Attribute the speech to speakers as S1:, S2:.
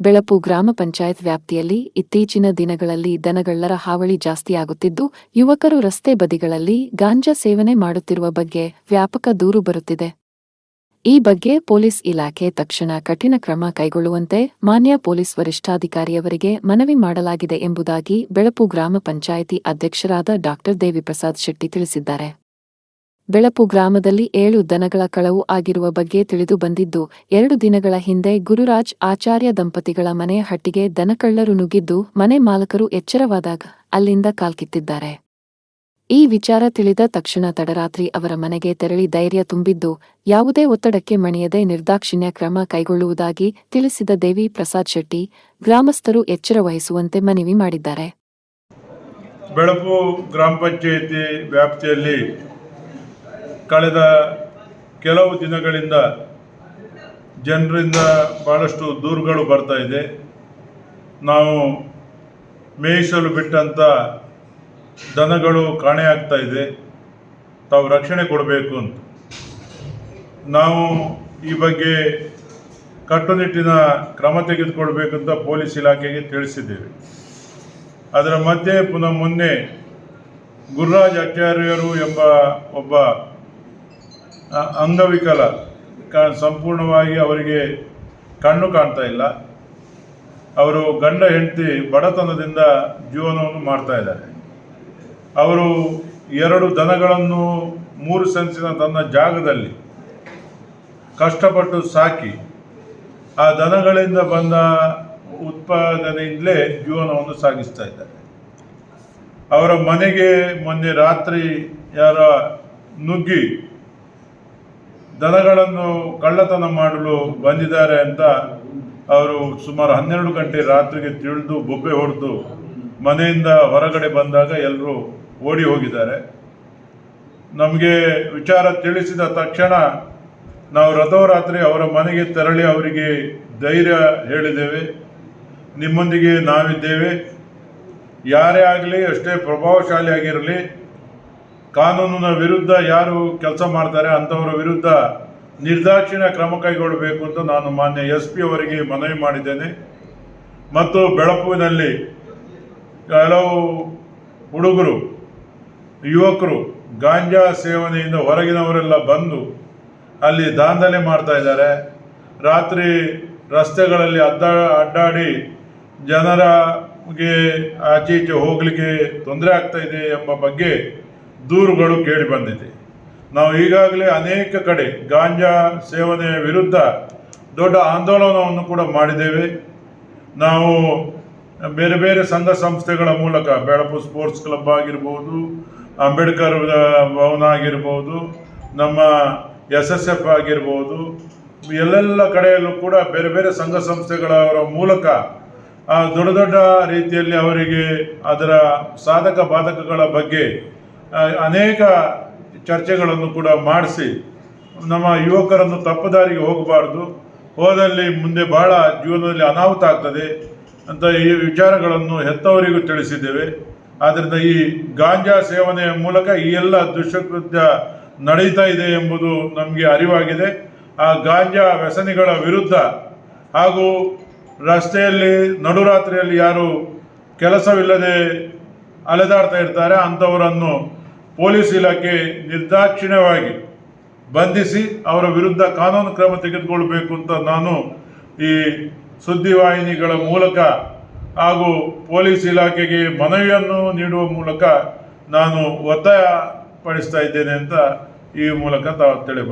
S1: ಬೆಳಪು ಗ್ರಾಮ ಪಂಚಾಯತ್ ವ್ಯಾಪ್ತಿಯಲ್ಲಿ ಇತ್ತೀಚಿನ ದಿನಗಳಲ್ಲಿ ದನಗಳ್ಳರ ಹಾವಳಿ ಜಾಸ್ತಿಯಾಗುತ್ತಿದ್ದು ಯುವಕರು ರಸ್ತೆ ಬದಿಗಳಲ್ಲಿ ಗಾಂಜಾ ಸೇವನೆ ಮಾಡುತ್ತಿರುವ ಬಗ್ಗೆ ವ್ಯಾಪಕ ದೂರು ಬರುತ್ತಿದೆ. ಈ ಬಗ್ಗೆ ಪೊಲೀಸ್ ಇಲಾಖೆ ತಕ್ಷಣ ಕಠಿಣ ಕ್ರಮ ಕೈಗೊಳ್ಳುವಂತೆ ಮಾನ್ಯ ಪೊಲೀಸ್ ವರಿಷ್ಠಾಧಿಕಾರಿಯವರಿಗೆ ಮನವಿ ಮಾಡಲಾಗಿದೆ ಎಂಬುದಾಗಿ ಬೆಳಪು ಗ್ರಾಮ ಪಂಚಾಯಿತಿ ಅಧ್ಯಕ್ಷರಾದ ಡಾ ದೇವಿಪ್ರಸಾದ್ ಶೆಟ್ಟಿ ತಿಳಿಸಿದ್ದಾರೆ. ಬೆಳಪು ಗ್ರಾಮದಲ್ಲಿ ಏಳು ದನಗಳ ಕಳವು ಆಗಿರುವ ಬಗ್ಗೆ ತಿಳಿದು ಬಂದಿದ್ದು, ಎರಡು ದಿನಗಳ ಹಿಂದೆ ಗುರುರಾಜ್ ಆಚಾರ್ಯ ದಂಪತಿಗಳ ಮನೆಯ ಹಟ್ಟಿಗೆ ದನಕಳ್ಳರು ನುಗ್ಗಿದ್ದು, ಮನೆ ಮಾಲಕರು ಎಚ್ಚರವಾದಾಗ ಅಲ್ಲಿಂದ ಕಾಲ್ಕಿತ್ತಿದ್ದಾರೆ ಈ ವಿಚಾರ ತಿಳಿದ ತಕ್ಷಣ ತಡರಾತ್ರಿ ಅವರ ಮನೆಗೆ ತೆರಳಿ ಧೈರ್ಯ ತುಂಬಿದ್ದು, ಯಾವುದೇ ಒತ್ತಡಕ್ಕೆ ಮಣಿಯದೆ ನಿರ್ದಾಕ್ಷಿಣ್ಯ ಕ್ರಮ ಕೈಗೊಳ್ಳುವುದಾಗಿ ತಿಳಿಸಿದ ದೇವಿ ಪ್ರಸಾದ್ ಶೆಟ್ಟಿ, ಗ್ರಾಮಸ್ಥರು ಎಚ್ಚರ ವಹಿಸುವಂತೆ ಮನವಿ ಮಾಡಿದ್ದಾರೆ.
S2: ಬೆಳಪು ಗ್ರಾಮ ಪಂಚಾಯಿತಿ ವ್ಯಾಪ್ತಿಯಲ್ಲಿ ಕಳೆದ ಕೆಲವು ದಿನಗಳಿಂದ ಜನರಿಂದ ಭಾಳಷ್ಟು ದೂರುಗಳು ಬರ್ತಾ ಇದೆ. ನಾವು ಮೇಯಿಸಲು ಬಿಟ್ಟಂಥ ದನಗಳು ಕಾಣೆಯಾಗ್ತಾ ಇದೆ. ತಾವು ರಕ್ಷಣೆ ಕೊಡಬೇಕು ಅಂತ. ನಾವು ಈ ಬಗ್ಗೆ ಕಟ್ಟುನಿಟ್ಟಿನ ಕ್ರಮ ತೆಗೆದುಕೊಳ್ಬೇಕಂತ ಪೊಲೀಸ್ ಇಲಾಖೆಗೆ ತಿಳಿಸಿದ್ದೇವೆ. ಅದರ ಮಧ್ಯೆ ಪುನಃ ಮೊನ್ನೆ ಗುರುರಾಜ್ ಆಚಾರ್ಯರು ಎಂಬ ಒಬ್ಬ ಅಂಗವಿಕಲ ಸಂಪೂರ್ಣವಾಗಿ ಅವರಿಗೆ ಕಣ್ಣು ಕಾಣ್ತಾ ಇಲ್ಲ. ಅವರು ಗಂಡ ಹೆಂಡತಿ ಬಡತನದಿಂದ ಜೀವನವನ್ನು ಮಾಡ್ತಾ ಇದ್ದಾರೆ. ಅವರು ಎರಡು ದನಗಳನ್ನು ಮೂರು ಸೆನ್ಸಿನ ತನ್ನ ಜಾಗದಲ್ಲಿ ಕಷ್ಟಪಟ್ಟು ಸಾಕಿ, ಆ ದನಗಳಿಂದ ಬಂದ ಉತ್ಪಾದನೆಯಿಂದಲೇ ಜೀವನವನ್ನು ಸಾಗಿಸ್ತಾ ಇದ್ದಾರೆ. ಅವರ ಮನೆಗೆ ಮೊನ್ನೆ ರಾತ್ರಿ ಯಾರ ನುಗ್ಗಿ ದನಗಳನ್ನು ಕಳ್ಳತನ ಮಾಡಲು ಬಂದಿದ್ದಾರೆ ಅಂತ ಅವರು ಸುಮಾರು ಹನ್ನೆರಡು ಗಂಟೆ ರಾತ್ರಿಗೆ ತಿಳಿದು ಬೊಬ್ಬೆ ಹೊಡೆದು ಮನೆಯಿಂದ ಹೊರಗಡೆ ಬಂದಾಗ ಎಲ್ಲರೂ ಓಡಿ ಹೋಗಿದ್ದಾರೆ. ನಮಗೆ ವಿಚಾರ ತಿಳಿಸಿದ ತಕ್ಷಣ ನಾವು ರಥೋರಾತ್ರಿ ಅವರ ಮನೆಗೆ ತೆರಳಿ ಅವರಿಗೆ ಧೈರ್ಯ ಹೇಳಿದ್ದೇವೆ. ನಿಮ್ಮೊಂದಿಗೆ ನಾವಿದ್ದೇವೆ. ಯಾರೇ ಆಗಲಿ, ಅಷ್ಟೇ ಪ್ರಭಾವಶಾಲಿಯಾಗಿರಲಿ. ಕಾನೂನಿನ ವಿರುದ್ಧ ಯಾರು ಕೆಲಸ ಮಾಡ್ತಾರೆ ಅಂಥವರ ವಿರುದ್ಧ ನಿರ್ದಾಕ್ಷಿಣ್ಯ ಕ್ರಮ ಕೈಗೊಳ್ಳಬೇಕು ಅಂತ ನಾನು ಮಾನ್ಯ ಎಸ್ ಪಿ ಅವರಿಗೆ ಮನವಿ ಮಾಡಿದ್ದೇನೆ. ಮತ್ತು ಬೆಳಪುವಿನಲ್ಲಿ ಕೆಲವು ಹುಡುಗರು, ಯುವಕರು ಗಾಂಜಾ ಸೇವನೆಯಿಂದ ಹೊರಗಿನವರೆಲ್ಲ ಬಂದು ಅಲ್ಲಿ ದಾಂಧಲೆ ಮಾಡ್ತಾ ಇದ್ದಾರೆ. ರಾತ್ರಿ ರಸ್ತೆಗಳಲ್ಲಿ ಅಡ್ಡ, ಅಡ್ಡಾಡಿ ಜನರಿಗೆ ಆಚೆ ಈಚೆ ಹೋಗಲಿಕ್ಕೆ ತೊಂದರೆ ಇದೆ ಎಂಬ ಬಗ್ಗೆ ದೂರುಗಳು ಕೇಳಿ ಬಂದಿದೆ. ನಾವು ಈಗಾಗಲೇ ಅನೇಕ ಕಡೆ ಗಾಂಜಾ ಸೇವನೆಯ ವಿರುದ್ಧ ದೊಡ್ಡ ಆಂದೋಲನವನ್ನು ಕೂಡ ಮಾಡಿದ್ದೇವೆ. ನಾವು ಬೇರೆ ಬೇರೆ ಸಂಘ ಸಂಸ್ಥೆಗಳ ಮೂಲಕ, ಬೆಳಪು ಸ್ಪೋರ್ಟ್ಸ್ ಕ್ಲಬ್ ಆಗಿರ್ಬೋದು, ಅಂಬೇಡ್ಕರ್ ಭವನ ಆಗಿರ್ಬೋದು, ನಮ್ಮ ಎಸ್ ಎಸ್ ಎಫ್ ಆಗಿರ್ಬೋದು, ಎಲ್ಲೆಲ್ಲ ಕಡೆಯಲ್ಲೂ ಕೂಡ ಬೇರೆ ಬೇರೆ ಸಂಘ ಸಂಸ್ಥೆಗಳವರ ಮೂಲಕ ದೊಡ್ಡ ದೊಡ್ಡ ರೀತಿಯಲ್ಲಿ ಅವರಿಗೆ ಅದರ ಸಾಧಕ ಬಾಧಕಗಳ ಬಗ್ಗೆ ಅನೇಕ ಚರ್ಚೆಗಳನ್ನು ಕೂಡ ಮಾಡಿಸಿ ನಮ್ಮ ಯುವಕರನ್ನು ತಪ್ಪದಾರಿಗೆ ಹೋಗಬಾರ್ದು. ಹೋದಲ್ಲಿ ಮುಂದೆ ಬಹಳ ಜೀವನದಲ್ಲಿ ಅನಾಹುತ ಆಗ್ತದೆ ಅಂತ ಈ ವಿಚಾರಗಳನ್ನು ಹೆತ್ತವರಿಗೂ ತಿಳಿಸಿದ್ದೇವೆ. ಆದ್ದರಿಂದ ಈ ಗಾಂಜಾ ಸೇವನೆಯ ಮೂಲಕ ಈ ಎಲ್ಲ ದುಷ್ಕೃತ್ಯ ನಡೀತಾ ಇದೆ ಎಂಬುದು ನಮಗೆ ಅರಿವಾಗಿದೆ. ಆ ಗಾಂಜಾ ವ್ಯಸನಿಗಳ ವಿರುದ್ಧ ಹಾಗೂ ರಸ್ತೆಯಲ್ಲಿ ನಡುರಾತ್ರಿಯಲ್ಲಿ ಯಾರು ಕೆಲಸವಿಲ್ಲದೆ ಅಲೆದಾಡ್ತಾ ಇರ್ತಾರೆ, ಅಂಥವರನ್ನು ಪೊಲೀಸ್ ಇಲಾಖೆ ನಿರ್ದಾಕ್ಷಿಣ್ಯವಾಗಿ ಬಂಧಿಸಿ ಅವರ ವಿರುದ್ಧ ಕಾನೂನು ಕ್ರಮ ತೆಗೆದುಕೊಳ್ಬೇಕು ಅಂತ ನಾನು ಈ ಸುದ್ದಿವಾಹಿನಿಗಳ ಮೂಲಕ ಹಾಗೂ ಪೊಲೀಸ್ ಇಲಾಖೆಗೆ ಮನವಿಯನ್ನು ನೀಡುವ ಮೂಲಕ ನಾನು ಒತ್ತಾಯ ಪಡಿಸ್ತಾ ಇದ್ದೇನೆ ಅಂತ ಈ ಮೂಲಕ ತಾವು ತಿಳಿಪಡಿ